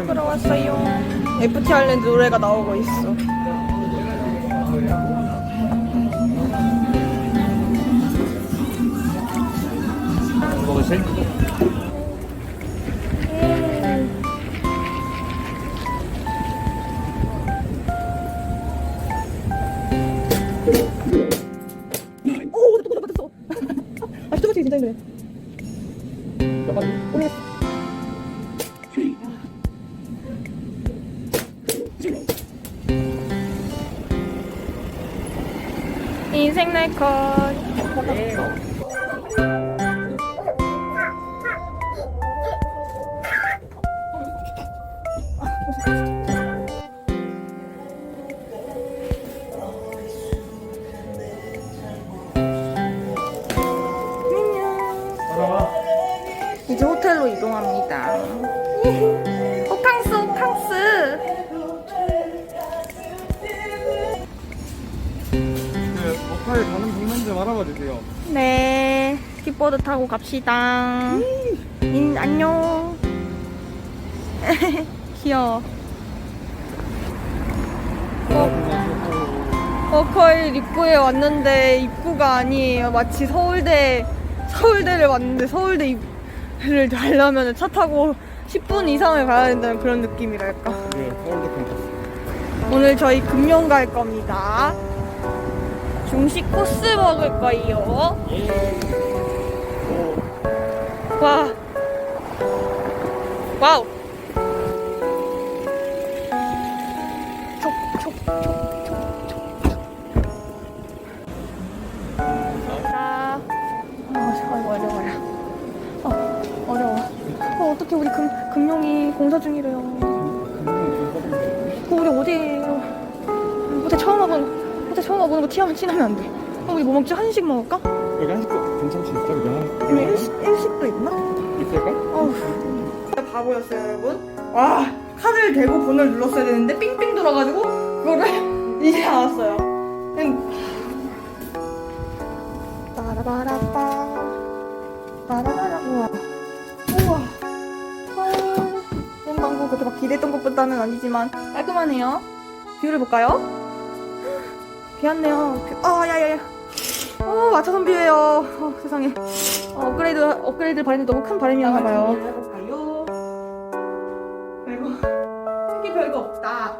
먹으러 왔어요. FT 아일랜드 노래가 나오고 있어. 먹으실? 인생 날컷. 따 좀 알아봐 주세요. 네, 킥보드 타고 갑시다. 인, 안녕. 귀여워. 워커힐 입구에 왔는데 입구가 아니에요. 마치 서울대 서울대를 왔는데 서울대 입구를 가려면 차 타고 10분 이상을 가야 된다는 그런 느낌이랄까. 그 서울대 캠퍼스. 오늘 저희 금룡 갈 겁니다. 중식 코스 먹을 거예요. 와. 와우. 어려워라. 어. 어, 어떻게 우리 금, 금룡이 공사 중이래요. 와보는 거 티하면 티나면 안 돼. 그럼 우리 뭐 먹지? 한식 먹을까? 여기 한식도 괜찮지 진짜 여기 한 여기 일식, 일식도 있나? 있을까? 어우. 바보였어요 여러분. 와 카드를 대고 번호를 눌렀어야 되는데 삥삥 돌아가지고 그거를 이제 알았어요. 그냥 빠라바라빠 빠라바라 우와 우와 아, 방구 그렇게 막 기대했던 것보다는 아니지만 깔끔하네요. 뷰를 볼까요? 비 왔네요. 뷰- 아 야야야. 어 마차선 뷰예요. 어, 세상에. 어, 업그레이드 업그레이드 바람이 너무 큰 바람이었나 봐요. 해볼까요? 별거 없다.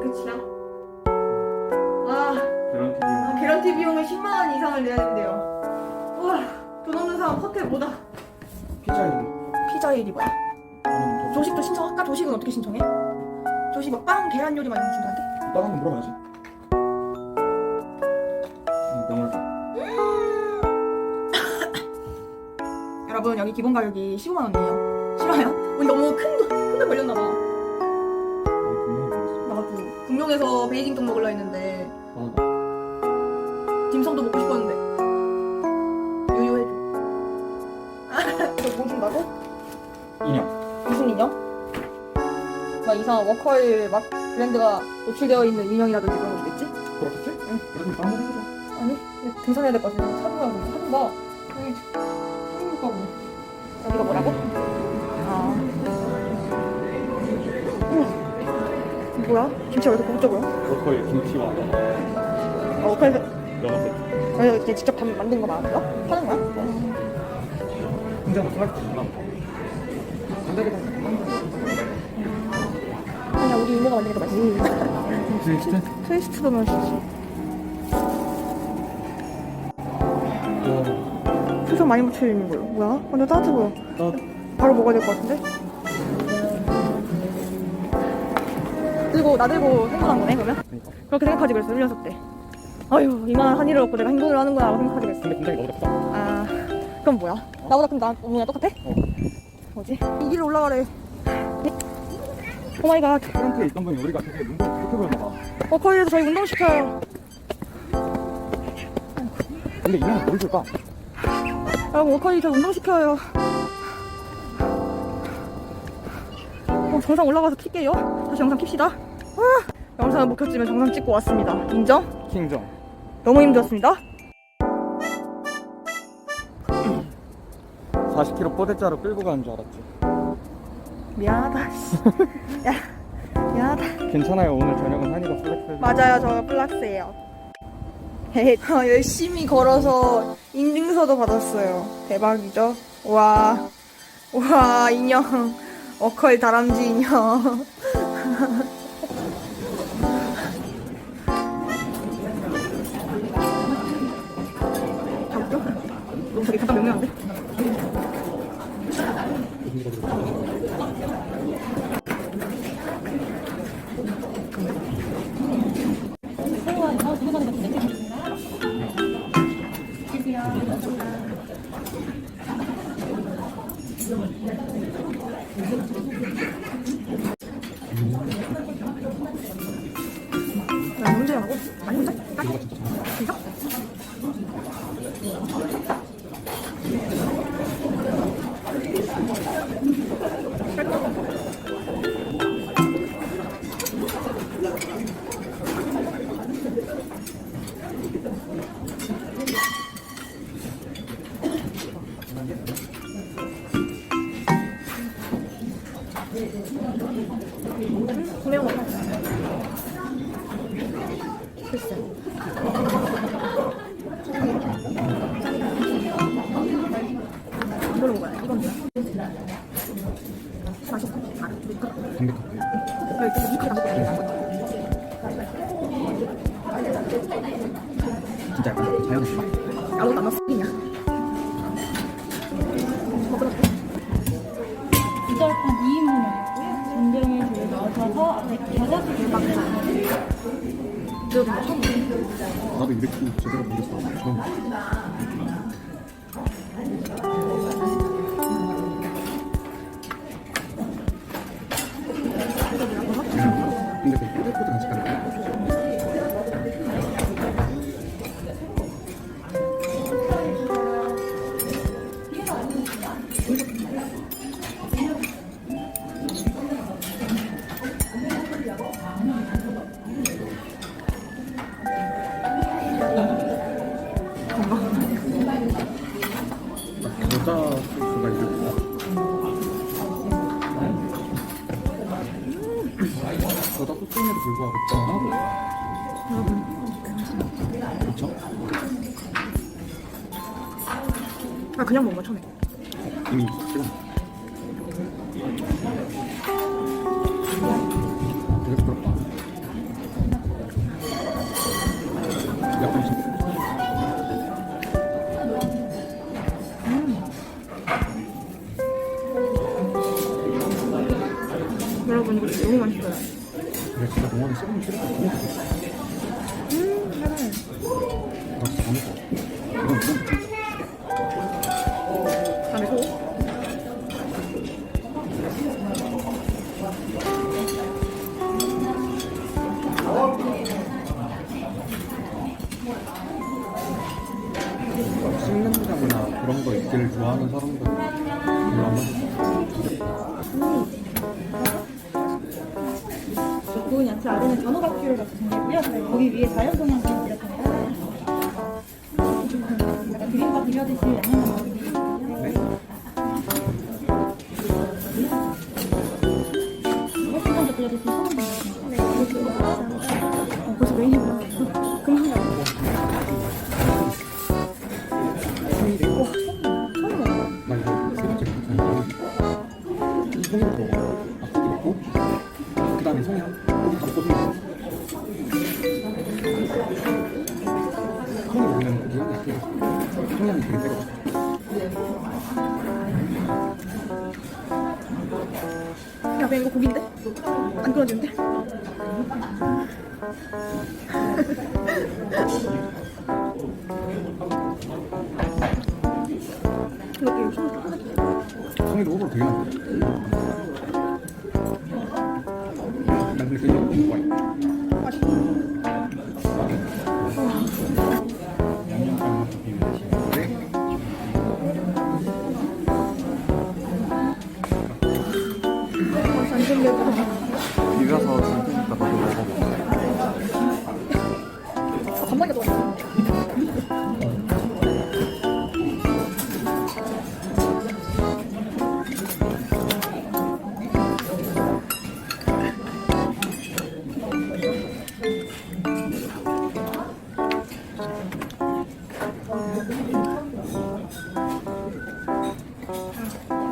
끝이야. 아, 개런티 비용을 10만 원 이상을 내야 된대요. 우와, 돈 없는 사람 호텔 뭐다. 피자 이름. 피자 일이 뭐야? 조식도 신청할까? 조식은 어떻게 신청해? 조식 막 빵, 계란 요리만 이런 거 준다는데? 또 한번 물어봐야지. 음, 명월. 여러분 여기 기본 가격이 15만 원이에요. 싫어요? 우리 너무 큰돈 큰돈 걸렸나 봐. 어. 나도 금룡에서 베이징 떡 먹으려 했는데 아, 딤섬도 먹고 싶었는데 요요해줘. 이거 뭐 준다고? 인형. 무슨 인형? 막 이상한 워커힐 막 브랜드가 노출되어 있는 인형이라든지 그런 거겠지? 그렇겠지? 응. 이렇게 한번 해보자. 아니 근데 등산해야 될 것 같아. 사진가 사진 봐. 여기 사진가. 여기가 뭐라고? 아. 음. 뭐야? 김치가 왜 이렇게 고급져보여? 로컬 김치와 어, 워커힐 연어 세트. 아니 이렇게 직접 단- 만든 거 거야? 파는 거야? 혼자만 슬라이스 주나? 아니야 우리 이모가 더 맛있지. 트위스트? 트위스트도 맛있지. 와. 수저 많이 묻혀 있는 거요. 뭐야? 완전 따뜻해 보여. 나 바로 먹어야 될 것 같은데? 들고 나 들고 행동한 거네 그러면? 그러니까. 그렇게 생각하지 그랬어 1년석 때. 아유 이만한 한 일을 얻고 내가 행동을 하는구나 라고 생각하지 그랬어. 근데 굉장히 너보다 크다. 아 그럼 뭐야? 나보다 그럼 나 뭐냐 똑같아? 어. 뭐지? 이 길을 올라가래. 오 마이 갓. 프런트에 있던 분이 우리가 되게 눈도 좋게 보였나 봐. 어 거기에서 저희 운동시켜요. 근데 인형은 뭘 줄까? 여러분 워커리 저 운동시켜요. 어, 정상 올라가서 킬게요. 다시 영상 킵시다. 아, 영상을 못 켰지만 정상 찍고 왔습니다. 인정? 킹정. 너무 힘들었습니다. 40kg 뽀대자로 끌고 가는 줄 알았지. 미안하다. 씨. 야, 미안하다. 괜찮아요. 오늘 저녁은 한이가 플렉스. 맞아요, 저 플락스예요. 열심히 걸어서 인증서도 받았어요. 대박이죠? 와, 와, 인형. 워컬 다람쥐 인형. 저기 잠깐 명료한데? 나 문제 하고 많이 혼자? 진짜? 진짜 맛. 아무것도 안 넣었어. 들어본 거 처음 봤어. 나도 이렇게 제대로 먹었어. 처음. 겨자 소스가 이렇게 겨자 소스임에도 불구하고 짠하고 그쵸? 아, 그냥 거 처음에. 이미 지금 어, 송이부터 앞뒤 먹고 그 다음에 야, 그냥 이거 고기인데? 안 끊어지는데? 이거 송이도 호불호 되게 많아 난 그게 좋아해 맛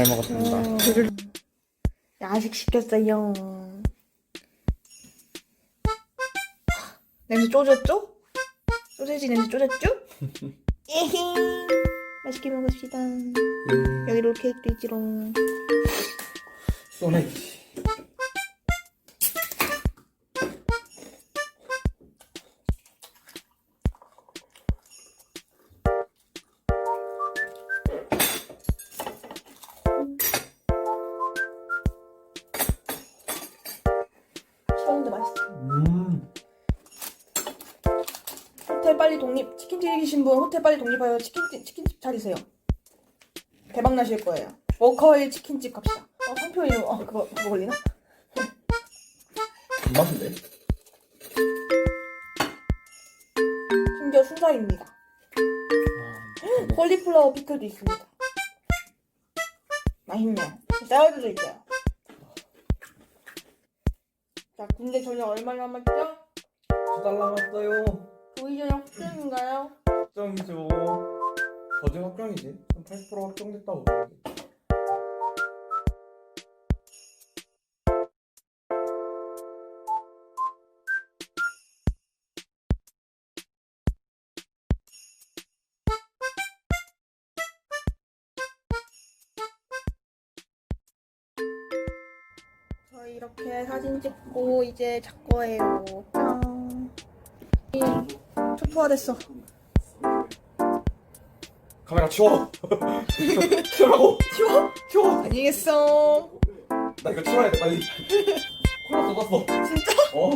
잘 먹었습니다. 야식 시켰어요. 냄새 쪼졌죠? 소세지 냄새 쪼졌죠? 에헤. 맛있게 먹읍시다. 예. 여기 롤케이크도 있지롱. 소맥. 치킨집이신 분 호텔 빨리 독립하여 치킨집 치킨집 차리세요. 대박 나실 거예요. 워커힐 치킨집 갑시다. 어 상표 이름 어 그거 그거 걸리나? 맛인데? 심지어 순살입니다. 아, 콜리플라워 피클도 있습니다. 맛있네요. 샐러드도 있어요. 자 군대 전역 얼마 남았죠? 두 달 남았어요. 조이 전역 확정인가요? 확정이죠. 거짓 확정이지. 한 80% 확정됐다고. 저희 이렇게 사진 찍고 이제 잘 거예요. 짠. 이 초토화됐어. 카메라 치워. 치우라고. 치워? 치워. 안녕했어. 나 이거 치워야 돼 빨리. 콜라 쏟았어. 진짜? 어?